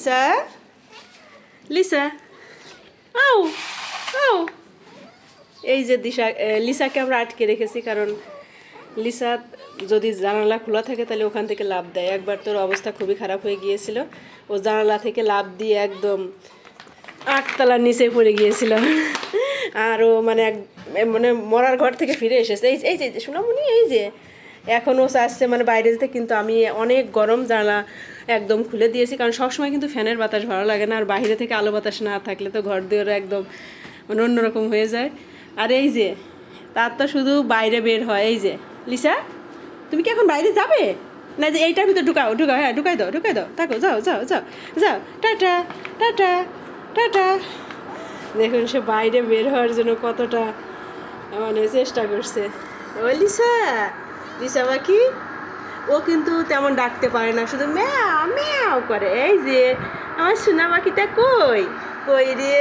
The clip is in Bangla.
লিসা লিসা আও আও এই যে দিশা লিসাকে আমরা আটকে রেখেছি কারণ লিসা যদি জানালা খোলা থাকে তাহলে ওখান থেকে লাভ দেয়। একবার তোর অবস্থা খুবই খারাপ হয়ে গিয়েছিল। ও জানালা থেকে লাভ দিয়ে একদম আটতলার নিচে পড়ে গিয়েছিল। আর ও মানে এক মানে মরার ঘর থেকে ফিরে এসেছে। এই এই যে সোনামণি এই যে এখন ও চাচ্ছে মানে বাইরে যেতে, কিন্তু আমি অনেক গরম জানলা একদম খুলে দিয়েছি, কারণ সবসময় কিন্তু ফ্যানের বাতাস ভালো লাগে না, আর বাইরে থেকে আলো বাতাস না থাকলে তো ঘর দুয়ারে একদম মানে অন্যরকম হয়ে যায়। আর এই যে, তার তো শুধু বাইরে বের হয়, এই যে, লিসা, তুমি কি এখন বাইরে যাবে? না, যে এইটার ভিতর ঢুকাও ঢুকাও হ্যাঁ ঢুকাই দাও ঢুকাই দাও, থাকো, যাও যাও যাও যাও, টাটা টাটা টাটা। দেখুন সে বাইরে বের হওয়ার জন্য কতটা মানে চেষ্টা করছে। ও লিসা! লিসা পাখি ও কিন্তু তেমন ডাকতে পারে না, শুধু ম্যাও ম্যাও করে। এই যে, আমার সোনা পাখিটা কই? কই রে?